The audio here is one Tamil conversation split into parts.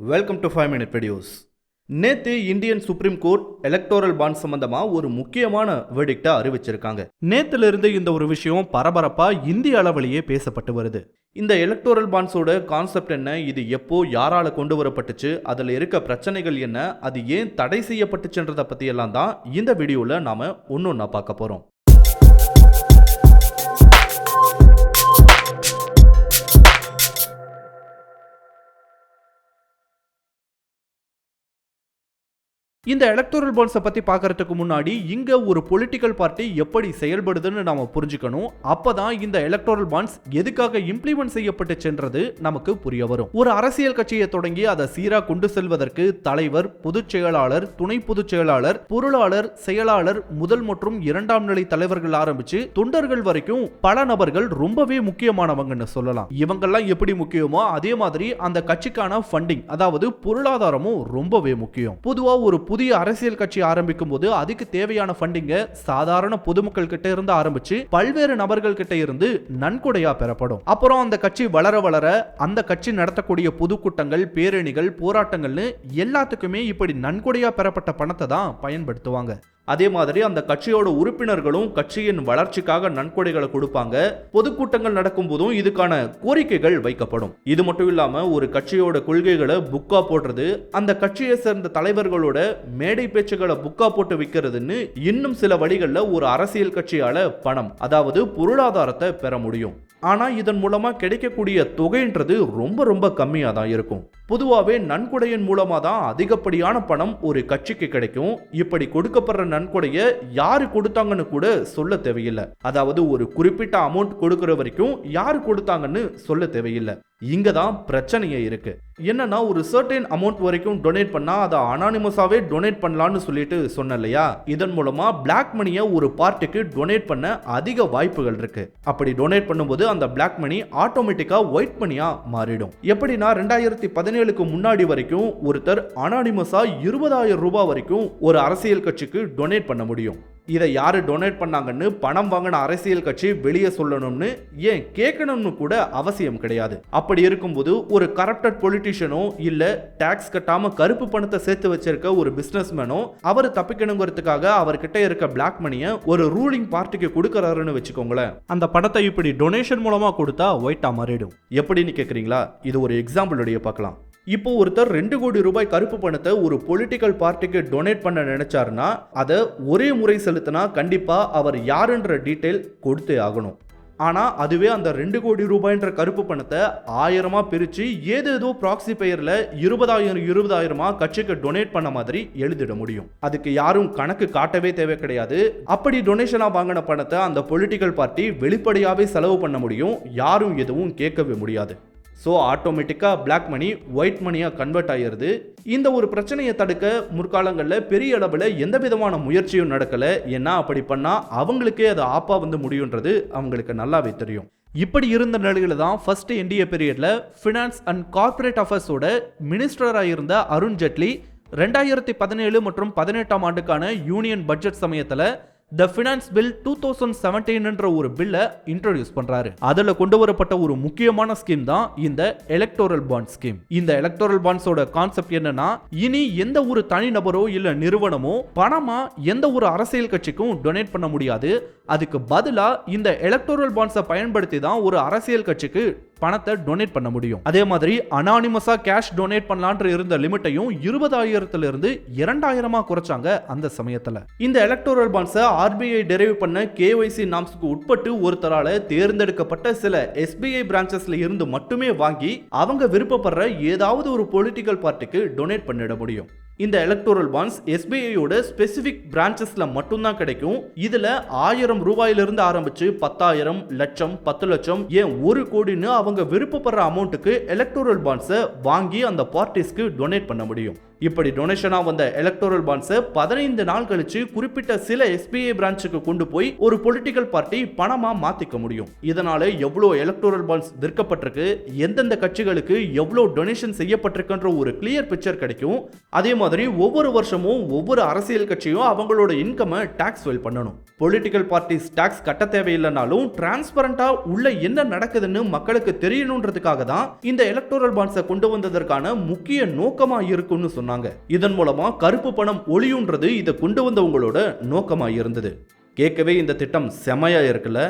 Welcome to five minute videos நேத்து Indian Supreme Court electoral bond சம்பந்தமா ஒரு முக்கியமான வெடிக்டா அறிவிச்சிருக்காங்க. நேத்துல இருந்து இந்த ஒரு விஷயம் பரபரப்பா இந்திய அளவிலேயே பேசப்பட்டு வருது. இந்த எலக்டோரல் பாண்ட்ஸோட கான்செப்ட் என்ன இது எப்போ யாரால கொண்டு வரப்பட்டுச்சு அதுல இருக்க பிரச்சனைகள் என்ன அது ஏன் தடை செய்யப்பட்டுச்சுன்றத பத்தி எல்லாம் தான் இந்த வீடியோல நாம ஒன்னொன்னா பார்க்க போறோம். இந்த எலக்டோரல் பாண்ட்ஸை பற்றி பார்க்கறதுக்கு முன்னாடி இங்கே ஒரு பொலிட்டிக்கல் பார்ட்டி எப்படி செயல்படுதுன்னு நாம புரிஞ்சுக்கணும். அப்பதான் இந்த எலக்டோரல் பாண்ட்ஸ் எதுக்காக இம்ப்ளிமெண்ட் செய்யப்பட்டு சென்றது நமக்கு புரிய வரும். ஒரு அரசியல் கட்சியை தொடங்கி அதை சீராக கொண்டு செல்வதற்கு தலைவர் பொதுச் செயலாளர் துணை பொதுச் செயலாளர் பொருளாளர் செயலாளர் முதல் மற்றும் இரண்டாம் நிலை தலைவர்கள் ஆரம்பிச்சு தொண்டர்கள் வரைக்கும் பல நபர்கள் ரொம்பவே முக்கியமானவங்கன்னு சொல்லலாம். இவங்கெல்லாம் எப்படி முக்கியமோ அதே மாதிரி அந்த கட்சிக்கான ஃபண்டிங் அதாவது பொருளாதாரமும் ரொம்பவே முக்கியம். பொதுவாக ஒரு புதிய அரசியல் கட்சி ஆரம்பிக்கும் போது அதுக்கு தேவையான ஃபண்டிங்க சாதாரண பொதுமக்கள் கிட்ட இருந்து ஆரம்பிச்சு பல்வேறு நபர்கள் கிட்ட இருந்து நன்கொடையா பெறப்படும். அப்புறம் அந்த கட்சி வளர வளர அந்த கட்சி நடத்தக்கூடிய பொதுக்கூட்டங்கள் பேரணிகள் போராட்டங்கள்னு எல்லாத்துக்குமே இப்படி நன்கொடையா பெறப்பட்ட பணத்தை தான் பயன்படுத்துவாங்க. அதே மாதிரி அந்த கட்சியோட உறுப்பினர்களும் கட்சியின் வளர்ச்சிக்காக நன்கொடைகளை கொடுப்பாங்க. பொதுக்கூட்டங்கள் நடக்கும் போதும் இதுக்கான கோரிக்கைகள் வைக்கப்படும். இது மட்டும் இல்லாம ஒரு கட்சியோட கொள்கைகளை புக்கா போடுறது அந்த கட்சியை சேர்ந்த தலைவர்களோட மேடை பேச்சுகளை புக்கா போட்டு விற்கிறதுன்னு இன்னும் சில வழிகளில் ஒரு அரசியல் கட்சியால பணம் அதாவது பொருளாதாரத்தை பெற முடியும். ஆனா இதன் மூலமா கிடைக்கக்கூடிய தொகைன்றது ரொம்ப ரொம்ப கம்மியாக தான் இருக்கும். பொதுவாகவே நன்கொடையின் மூலமாக தான் அதிகப்படியான பணம் ஒரு கட்சிக்கு கிடைக்கும். இப்படி கொடுக்கப்படுற நன்கொடையை யாரு கொடுத்தாங்கன்னு கூட சொல்ல தேவையில்லை. அதாவது ஒரு குறிப்பிட்ட அமௌண்ட் கொடுக்குற வரைக்கும் யார் கொடுத்தாங்கன்னு சொல்ல தேவையில்லை. இங்கே தான் பிரச்சனையே இருக்கு. என்னன்னா ஒரு சர்டைன் அமௌண்ட் வரைக்கும் டொனேட் பண்ணால் அதை அனானிமஸாவே டொனேட் பண்ணலான்னு சொல்லிட்டு சொன்னேன் இல்லையா? இதன் மூலமாக பிளாக் மணியை ஒரு பார்ட்டிக்கு டொனேட் பண்ண அதிக வாய்ப்புகள் இருக்கு. அப்படி டொனேட் பண்ணும்போது அந்த பிளாக் மணி ஆட்டோமேட்டிக்காக ஒயிட் மணியாக மாறிடும். எப்படின்னா ரெண்டாயிரத்தி பதினேழுக்கு முன்னாடி வரைக்கும் ஒருத்தர் அனானிமஸா இருபதாயிரம் ரூபாய் வரைக்கும் ஒரு அரசியல் கட்சிக்கு டொனேட் பண்ண முடியும். இதை யாரு டொனேட் பண்ணாங்கன்னு பணம் வாங்கின அரசியல் கட்சி வெளியே சொல்லணும்னு ஏன் கேட்கணும்னு கூட அவசியம் கிடையாது. அப்படி இருக்கும்போது ஒரு கரப்டட் பொலிட்டிஷியனோ இல்ல டாக்ஸ் கட்டாம கருப்பு பணத்தை சேர்த்து வச்சிருக்க ஒரு பிசினஸ்மேனோ அவர் தப்பிக்கணுங்கிறதுக்காக அவர்கிட்ட இருக்க பிளாக் மணியை ஒரு ரூலிங் பார்ட்டிக்கு கொடுக்கறாருன்னு வச்சுக்கோங்களேன். அந்த பணத்தை இப்படி டொனேஷன் மூலமா கொடுத்தா ஒயிட்டா மாறிடும். எப்படின்னு கேக்குறீங்களா? இது ஒரு எக்ஸாம்பிள் உடைய பார்க்கலாம். இப்போ ஒருத்தர் ரெண்டு கோடி ரூபாய் கருப்பு பணத்தை ஒரு பொலிட்டிக்கல் பார்ட்டிக்கு டொனேட் பண்ண நினைச்சாருன்னா அதை ஒரே முறை செலுத்தினா கண்டிப்பாக அவர் யாருன்ற டீட்டெயில் கொடுத்தே ஆகணும். ஆனால் அதுவே அந்த ரெண்டு கோடி ரூபாய்ன்ற கருப்பு பணத்தை ஆயிரமாக பிரித்து ஏதேதோ ப்ராக்சி பெயரில் இருபதாயிரம் இருபதாயிரமாக கட்சிக்கு டொனேட் பண்ண மாதிரி எழுதிட முடியும். அதுக்கு யாரும் கணக்கு காட்டவே தேவை கிடையாது. அப்படி டொனேஷனாக வாங்கின பணத்தை அந்த பொலிட்டிக்கல் பார்ட்டி வெளிப்படையாகவே செலவு பண்ண முடியும். யாரும் எதுவும் கேட்கவே முடியாது. ஸோ ஆட்டோமேட்டிக்காக பிளாக் மணி ஒயிட் மணியாக கன்வெர்ட் ஆகிடுது இந்த ஒரு பிரச்சனையை தடுக்க முற்காலங்களில் பெரிய அளவில் எந்த விதமான முயற்சியும் நடக்கலை. ஏன்னா அப்படி பண்ணால் அவங்களுக்கே அது ஆப்பாக வந்து முடியுன்றது அவங்களுக்கு நல்லாவே தெரியும். இப்படி இருந்த நிலையில தான் ஃபர்ஸ்ட் என்டிஏ பீரியடில் ஃபினான்ஸ் அண்ட் கார்ப்பரேட் அஃபேர்ஸோட மினிஸ்டராக இருந்த அருண் ஜெட்லி ரெண்டாயிரத்தி பதினேழு மற்றும் பதினெட்டாம் ஆண்டுக்கான யூனியன் பட்ஜெட் சமயத்தில் the finance bill two thousand செவன்டீன்ன்ற ஒரு பில்லை இன்ட்ரோடியூஸ் பண்றாரு. அதில் கொண்டு வரப்பட்ட ஒரு முக்கியமான ஸ்கீம் தான் இந்த எலக்டோரல் பாண்ட் ஸ்கீம் இந்த எலக்டோரல் பாண்ட்ஸோட கான்செப்ட் என்னன்னா இனி எந்த ஒரு தனிநபரோ இல்ல நிறுவனமோ பணமா எந்த ஒரு அரசியல் கட்சிக்கும் டொனேட் பண்ண முடியாது. அதுக்கு பதிலாக இந்த எலக்டோரல் பாண்ட்ஸை பயன்படுத்தி தான் ஒரு அரசியல் கட்சிக்கு பணத்தை டொனேட் பண்ண முடியும். அதே மாதிரி அனானிமஸாக கேஷ் டொனேட் பண்ணலான்ற இருந்த லிமிட்டையும் இருபதாயிரத்துல இருந்து இரண்டாயிரமா குறைச்சாங்க அந்த சமயத்தில். இந்த எலக்டோரல் பாண்ட்ஸை ஆர்பிஐ டெரைவ் பண்ண கேஒய்சி நாம்ஸ்க்கு உட்பட்டு ஒருத்தரால தேர்ந்தெடுக்கப்பட்ட சில எஸ்பிஐ பிரான்ச்சஸ்ல இருந்து மட்டுமே வாங்கி அவங்க விருப்பப்படுற ஏதாவது ஒரு பொலிட்டிக்கல் பார்ட்டிக்கு டொனேட் பண்ணிட முடியும். இந்த எலக்டோரல் பாண்ட்ஸ் எஸ்பிஐயோட ஸ்பெசிஃபிக் பிரான்ச்சஸில் மட்டும்தான் கிடைக்கும். இதில் ஆயிரம் ரூபாயிலிருந்து ஆரம்பிச்சு பத்தாயிரம் லட்சம் பத்து லட்சம் ஏன் ஒரு கோடின்னு அவங்க விருப்பப்படுற அமௌண்ட்டுக்கு எலக்டோரல் பாண்ட்ஸை வாங்கி அந்த பார்ட்டிஸ்க்கு டொனேட் பண்ண முடியும். இப்படி டொனேஷனாக வந்த எலக்டோரல் பாண்ட்ஸை பதினைந்து நாள் கழிச்சு குறிப்பிட்ட சில எஸ்பிஐ பிரான்ச்சுக்கு கொண்டு போய் ஒரு பொலிட்டிக்கல் பார்ட்டி பணமா மாத்திக்க முடியும். இதனால எவ்வளோ எலக்டோரல் பாண்ட்ஸ் விற்கப்பட்டிருக்கு எந்தெந்த கட்சிகளுக்கு எவ்வளோ டொனேஷன் செய்யப்பட்டிருக்குன்ற ஒரு கிளியர் பிக்சர் கிடைக்கும். அதே மாதிரி ஒவ்வொரு வருஷமும் ஒவ்வொரு அரசியல் கட்சியும் அவங்களோட இன்கமை டாக்ஸ் ஃபைல் பண்ணணும். பொலிட்டிக்கல் பார்ட்டிஸ் டாக்ஸ் கட்ட தேவையில்லைனாலும் டிரான்ஸ்பரண்டா உள்ள என்ன நடக்குதுன்னு மக்களுக்கு தெரியணுன்றதுக்காக தான் இந்த எலக்டோரல் பாண்ட்ஸை கொண்டு வந்ததற்கான முக்கிய நோக்கமா இருக்கும்னு சொன்னாங்க. இதன் மூலமா கருப்பு பணம் ஒளியுன்றது இதை கொண்டு வந்தவங்களோட நோக்கமா இருந்தது. கேட்கவே இந்த திட்டம் செமையா இருக்குல்ல?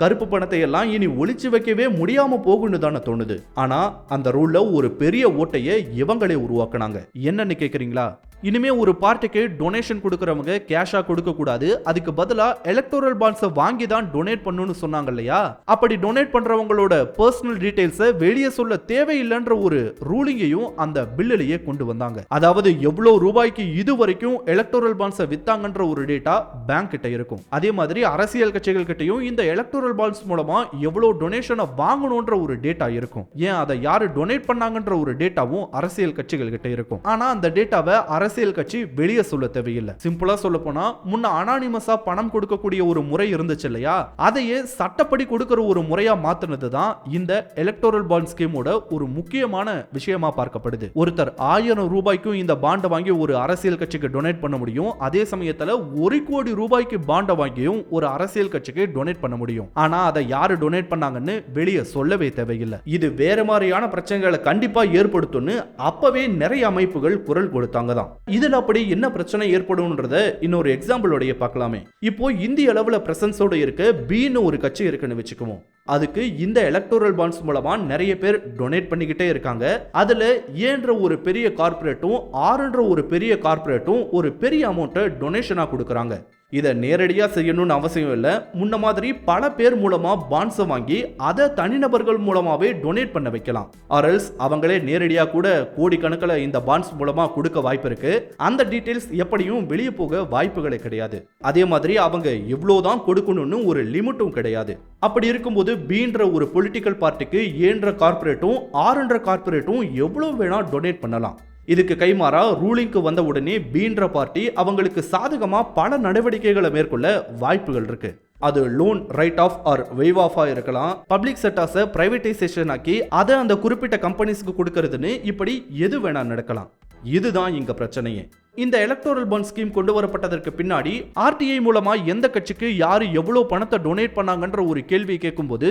கருப்பு பணத்தை எல்லாம் இனி ஒழிச்சு வைக்கவே முடியாம போகும்னு தானே தோணுது. ஆனா அந்த ரூல்ல ஒரு பெரிய ஓட்டையை இவங்களே உருவாக்குனாங்க. என்னன்னு கேக்குறீங்களா? இனிமே ஒரு பார்ட்டிக்கு டொனேஷன் கொடுக்கறவங்க கேஷா கொடுக்க கூடாது. அதுக்கு பதிலா எலக்டோரல் பாண்ட்ஸை வாங்கி தான் டொனேட் பண்ணணும்னு சொன்னாங்க இல்லையா? அப்படி டொனேட் பண்றவங்களோட பர்சனல் டீடைல்ஸை வெளியே சொல்ல தேவையில்லைன்ற ஒரு ரூலிங்கையும் அந்த பில்லிலேயே கொண்டு வந்தாங்க. அதாவது எவ்வளவு ரூபாய்க்கு இது வரைக்கும் எலக்டோரல் பாண்ட்ஸை வித்தாங்கன்ற ஒரு டேட்டா பேங்க் கிட்ட இருக்கும். அதே மாதிரி அரசியல் கட்சிகள் கிட்டயும் இந்த எலக்டோரல் பாண்ட்ஸ் மூலமா எவ்வளவு டொனேஷனை வாங்கணும்ன்ற ஒரு டேட்டா இருக்கும். ஏன் அதை யாரு டொனேட் பண்ணாங்கன்ற ஒரு டேட்டாவும் அரசியல் கட்சிகள் கிட்ட இருக்கும். ஆனா அந்த டேட்டாவை அரசியல் கட்சி வெளியே சொல்ல தேவையில்லை. சிம்பிளா சொல்ல போனா முன்ன அனானிமஸா பணம் கொடுக்கக்கூடிய ஒரு முறை இருந்துச்சு இல்லையா? அதையே சட்டப்படி கொடுக்கிற ஒரு முறையா மாத்தினது தான் இந்த எலக்டோரல் பாண்ட் ஸ்கீமோட ஒரு முக்கியமான விஷயமா பார்க்கப்படுது. ஒருத்தர் ஆயிரம் ரூபாய்க்கும் இந்த பாண்டை வாங்கி ஒரு அரசியல் கட்சிக்கு டொனேட் பண்ண முடியும். அதே சமயத்துல ஒரு கோடி ரூபாய்க்கு பாண்டை வாங்கியும் ஒரு அரசியல் கட்சிக்கு டொனேட் பண்ண முடியும். ஆனா அதை யாரு டொனேட் பண்ணாங்கன்னு வெளியே சொல்லவே தேவையில்லை. இது வேற மாதிரியான பிரச்சனைகளை கண்டிப்பா ஏற்படுத்தும்னு அப்பவே நிறைய அமைப்புகள் குரல் கொடுத்தாங்க தான் இதுல அப்படி என்ன பிரச்சனை ஏற்படும்ன்றத இன்னொரு எக்ஸாம்பிளோடைய பார்க்கலாமே. இப்போ இந்திய அளவுல பிரசன்ஸோட இருக்க பின்னு ஒரு கட்சி இருக்குன்னு வச்சுக்குவோம். அதுக்கு இந்த எலக்டோரல் பாண்ட்ஸ் மூலமா நிறைய பேர் டொனேட் பண்ணிக்கிட்டே இருக்காங்க. அதுல ஏன்ற ஒரு பெரிய கார்ப்பரேட்டும் ஆறுன்ற ஒரு பெரிய கார்ப்பரேட்டும் ஒரு பெரிய அமௌண்ட்டை டொனேஷனா கொடுக்குறாங்க. இதை நேரடியாக செய்யணும்னு அவசியம் இல்லை. முன்ன மாதிரி பல பேர் மூலமாக பான்ஸை வாங்கி அதை தனிநபர்கள் மூலமாகவே டொனேட் பண்ண வைக்கலாம். ஆர்எல்ஸ் அவங்களே நேரடியாக கூட கோடிக்கணக்கில் இந்த பான்ஸ் மூலமாக கொடுக்க வாய்ப்பு இருக்கு. அந்த டீட்டெயில்ஸ் எப்படியும் வெளியே போக வாய்ப்புகளே கிடையாது. அதே மாதிரி அவங்க எவ்வளோதான் கொடுக்கணும்னு ஒரு லிமிட்டும் கிடையாது. அப்படி இருக்கும்போது பீன்ற ஒரு பொலிட்டிக்கல் பார்ட்டிக்கு ஏன்ற கார்ப்பரேட்டும் ஆறுன்ற கார்ப்பரேட்டும் எவ்வளோ வேணால் டொனேட் பண்ணலாம். இதுக்கு கைமாறா ரூலிங்க்கு வந்த உடனே பீன்ற பார்ட்டி அவங்களுக்கு சாதகமாக பல நடவடிக்கைகளை மேற்கொள்ள வாய்ப்புகள் இருக்கு. அது loan write off or waive ஆஃபாக இருக்கலாம். பப்ளிக் செட்டாஸை பிரைவேட்டைசேஷன் ஆக்கி அதை அந்த குறிப்பிட்ட கம்பெனிஸ்க்கு கொடுக்கறதுன்னு இப்படி எது வேணா நடக்கலாம். இதுதான் இங்க பிரச்சனையே. இந்த எலக்டோரல் பாண்ட் ஸ்கீம் கொண்டு வரப்பட்டதற்கு பின்னாடி ஆர்டிஐ மூலமா எந்த கட்சிக்கு யாரு எவ்வளோ பணத்தை டொனேட் பண்ணாங்கன்ற ஒரு கேள்வியை கேட்கும்போது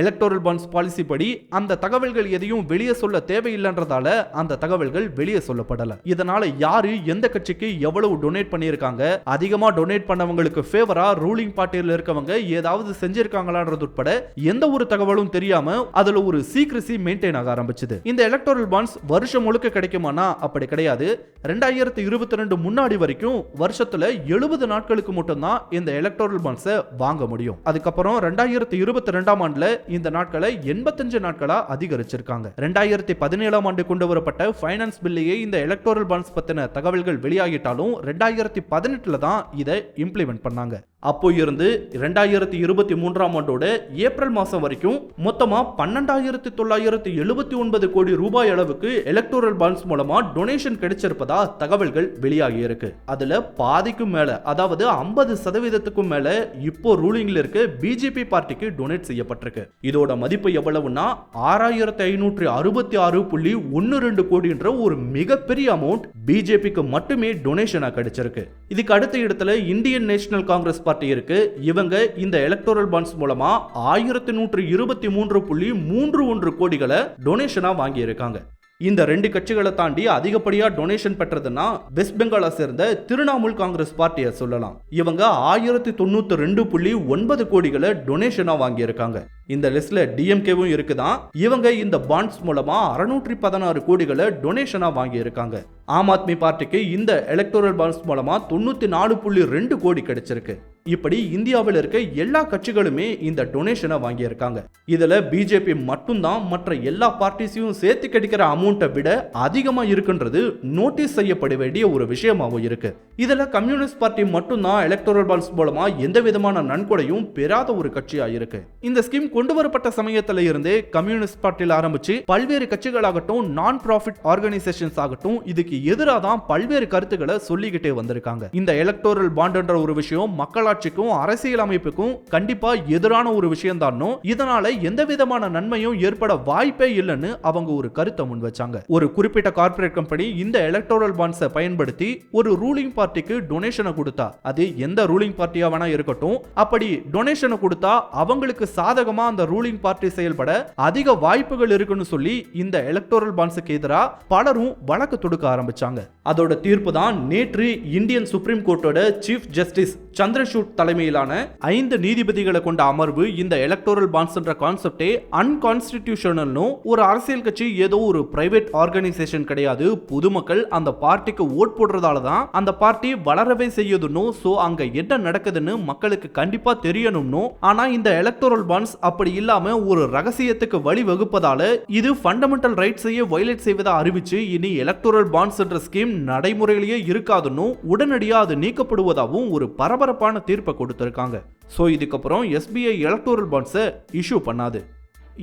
எலக்டோரல் பாண்ட்ஸ் பாலிசி படி அந்த தகவல்கள் எதையும் வெளியே சொல்ல தேவையில்லைன்றதால அந்த தகவல்கள் வெளியே சொல்லப்படல. இதனால யாரு எந்த கட்சிக்கு எவ்வளவு டொனேட் பண்ணியிருக்காங்க அதிகமா டொனேட் பண்ணவங்களுக்கு ஃபேவரா ரூலிங் பார்ட்டியில் இருக்கவங்க ஏதாவது செஞ்சிருக்காங்களான்றது உட்பட எந்த ஒரு தகவலும் தெரியாம அதுல ஒரு சீக்ரசி மெயின்டைன் ஆக ஆரம்பிச்சது. இந்த எலக்டோரல் பாண்ட்ஸ் வருஷம் முழுக்க கிடைக்குமானா? அப்படி கிடையாது. ரெண்டாயிரத்தி இருபத்தி ரெண்டு முன்னாடி வரைக்கும் வருஷத்துல எழுபது நாட்களுக்கு மட்டும்தான் இந்த எலக்டோரல் பாண்ட்ஸை வாங்க முடியும். அதுக்கப்புறம் ரெண்டாயிரத்தி இருபத்தி ரெண்டாம் ஆண்டுல இந்த நாட்களை எண்பத்தஞ்சு நாட்களா அதிகரிச்சிருக்காங்க. ரெண்டாயிரத்தி பதினேழாம் ஆண்டு கொண்டு வரப்பட்ட ஃபைனான்ஸ் பில்லையே இந்த எலக்டோரல் பாண்ட்ஸ் பத்தின தகவல்கள் வெளியாகிட்டாலும் ரெண்டாயிரத்தி பதினெட்டுல தான் இதை இம்ப்ளிமெண்ட் பண்ணாங்க. அப்போ இருந்து ரெண்டாயிரத்தி இருபத்தி மூன்றாம் ஆண்டோட ஏப்ரல் மாதம் வரைக்கும் மொத்தமாக பன்னெண்டாயிரத்தி தொள்ளாயிரத்தி எழுபத்தி ஒன்பது கோடி ரூபாய் அளவுக்கு எலக்டோரல் பாண்ட்ஸ் மூலமாக டொனேஷன் கிடைச்சிருப்பதா தகவல்கள் வெளியாகி இருக்கு. அதில் பாதிக்கும் மேலே அதாவது ஐம்பது சதவீதத்துக்கும் மேலே இப்போ ரூலிங்கில் இருக்க பிஜேபி பார்ட்டிக்கு டொனேட் செய்யப்பட்டிருக்கு. இதோட மதிப்பு எவ்வளவுன்னா ஆறாயிரத்தி ஐநூற்றி அறுபத்தி ஆறு புள்ளி ஒன்று ரெண்டு கோடின்ற ஒரு மிகப்பெரிய அமௌண்ட் பிஜேபிக்கு மட்டுமே டொனேஷனாக கிடைச்சிருக்கு. இதுக்கு அடுத்த இடத்துல இந்தியன் நேஷனல் காங்கிரஸ் பார்ட்டி இருக்கு. இவங்க இந்த எலக்டோரல் பாண்ட்ஸ் மூலமா ஆயிரத்தி நூற்று இருபத்தி மூன்று புள்ளி மூன்று ஒன்று கோடிகளை டொனேஷனா வாங்கி இருக்காங்க இந்த ரெண்டு கட்சிகளை தாண்டி அதிகப்படியா டொனேஷன் பெற்றதுன்னா வெஸ்ட் பெங்காலை சேர்ந்த திரிணாமுல் காங்கிரஸ் பார்ட்டியை சொல்லலாம். இவங்க ஆயிரத்தி தொண்ணூத்தி ரெண்டு புள்ளி ஒன்பது கோடிகளை டொனேஷனா வாங்கியிருக்காங்க. இந்த லிஸ்ட்ல டிஎம்கேவும் இருக்குதான் இவங்க இந்த பாண்ட்ஸ் மூலமா அறுநூற்றி பதினாறு கோடிகளை டொனேஷனா வாங்கி இருக்காங்க ஆம் ஆத்மி பார்ட்டிக்கு இந்த எலக்டோரல் பாண்ட்ஸ் மூலமா தொண்ணூத்தி நாலு புள்ளி ரெண்டு கோடி கிடைச்சிருக்கு. இப்படி இந்தியாவில் இருக்க எல்லா கட்சிகளுமே இந்த டொனேஷனை வாங்கியிருக்காங்க. இதுல பிஜேபி மட்டும்தான் மற்ற எல்லா பார்ட்டிஸையும் சேர்த்து கிடைக்கிற அமௌண்ட்டை விட அதிகமா இருக்குன்றது நோட்டீஸ் செய்யப்பட வேண்டிய ஒரு விஷயமாவும் இருக்கு. இதுல கம்யூனிஸ்ட் பார்ட்டி மட்டும்தான் எலக்டோரல் பாண்ட்ஸ் மூலமா எந்த விதமான நன்கொடையும் பெறாத ஒரு கட்சியாக இருக்கு. இந்த ஸ்கீம் கொண்டு வரப்பட்ட சமயத்துல இருந்தே கம்யூனிஸ்ட் பார்ட்டியில் ஆரம்பிச்சு பல்வேறு கட்சிகளாகட்டும் நான் ப்ராஃபிட் ஆர்கனைசேஷன்ஸ் ஆகட்டும் இதுக்கு எதிராக தான் பல்வேறு கருத்துக்களை சொல்லிக்கிட்டே வந்திருக்காங்க. இந்த எலக்டோரல் பாண்டுன்ற ஒரு விஷயம் மக்களாட்சி மக்களாட்சிக்கும் அரசியல் அமைப்புக்கும் கண்டிப்பா எதிரான ஒரு விஷயம் தானோ இதனால எந்த விதமான நன்மையும் ஏற்பட வாய்ப்பே இல்லைன்னு அவங்க ஒரு கருத்தை முன் வச்சாங்க. ஒரு குறிப்பிட்ட கார்ப்பரேட் கம்பெனி இந்த எலக்டோரல் பாண்ட்ஸை பயன்படுத்தி ஒரு ரூலிங் பார்ட்டிக்கு டொனேஷனை கொடுத்தா அது எந்த ரூலிங் பார்ட்டியா வேணா இருக்கட்டும் அப்படி டொனேஷனை கொடுத்தா அவங்களுக்கு சாதகமா அந்த ரூலிங் பார்ட்டி செயல்பட அதிக வாய்ப்புகள் இருக்குன்னு சொல்லி இந்த எலக்டோரல் பாண்ட்ஸுக்கு எதிராக பலரும் வழக்கு தொடுக்க ஆரம்பிச்சாங்க. அதோட தீர்ப்பு தான் நேற்று இந்தியன் சுப்ரீம் கோர்ட்டோட சீஃப் ஜஸ்டிஸ் சந்திரசூட் தலைமையிலான ஐந்து நீதிபதிகளை கொண்ட அமர்வு இந்த எலக்டோரல் பாண்ட்ஸ்ன்ற கான்செப்டே அன்கான்ஸ்டிடியூஷனல்னு ஒரு அரசியல் கட்சி ஏதோ ஒரு பிரைவேட் ஆர்கனைசேஷன் கிடையாது பொதுமக்கள் அந்த பார்ட்டிக்கு ஓட் போடுறதால தான் அந்த பார்ட்டி வளரவே செய்யுதுன்னு ஸோ அங்க என்ன நடக்குதுன்னு மக்களுக்கு கண்டிப்பா தெரியணும்னு ஆனா இந்த எலக்டோரல் பாண்ட்ஸ் அப்படி இல்லாம ஒரு ரகசியத்துக்கு வழி வகுப்பதால இது ஃபண்டமெண்டல் ரைட்ஸையே வயலேட் செய்வதா அறிவிச்சு இனி எலக்டோரல் பாண்ட்ஸ் என்ற ஸ்கீம் நடைமுறையிலேயே இருக்காதுன்னு உடனடியாக அது நீக்கப்படுவதாகவும் ஒரு பரபரப்பான தீர்ப்பை கொடுத்துருக்காங்க. ஸோ இதுக்கப்புறம் எஸ்பிஐ எலக்டோரல் பாண்ட்ஸை இஷ்யூ பண்ணாது.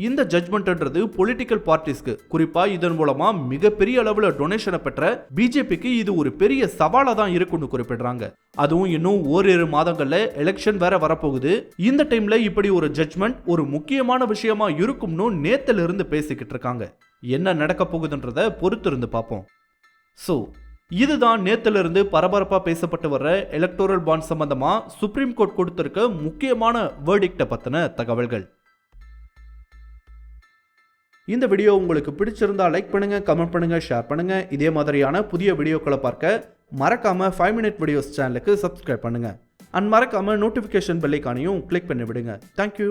இந்த ஜட்மெண்ட்ன்றது பொலிட்டிக்கல் பார்ட்டிஸ்க்கு குறிப்பாக இதன் மூலமாக மிகப்பெரிய அளவில் டொனேஷனை பெற்ற பிஜேபிக்கு இது ஒரு பெரிய சவாலாக தான் இருக்குன்னு குறிப்பிடுறாங்க. அதுவும் இன்னும் ஓரிரு மாதங்களில் எலெக்ஷன் வேற வரப்போகுது. இந்த டைம்ல இப்படி ஒரு ஜட்மெண்ட் ஒரு முக்கியமான விஷயமா இருக்கும்னு நேத்துல இருந்து பேசிக்கிட்டு இருக்காங்க. என்ன நடக்க போகுதுன்றத பொறுத்து இருந்து பார்ப்போம். ஸோ இதுதான் நேத்திலிருந்து பரபரப்பாக பரபரப்பா பேசப்பட்டு வர்ற எலக்டோரல் பாண்ட் சம்பந்தமா சுப்ரீம் கோர்ட் கொடுத்திருக்க முக்கியமான வேர்டிக்ட பத்தின தகவல்கள். இந்த வீடியோ உங்களுக்கு பிடிச்சிருந்தா லைக் பண்ணுங்க கமெண்ட் பண்ணுங்க ஷேர் பண்ணுங்க. இதே மாதிரியான புதிய வீடியோக்களை பார்க்க மறக்காம ஃபைவ் மினிட் வீடியோஸ் சேனலுக்கு சப்ஸ்கிரைப் பண்ணுங்க. அண்ட் மறக்காம நோட்டிஃபிகேஷன் பெல்லைக்கானையும் கிளிக் பண்ணி விடுங்க. Thank you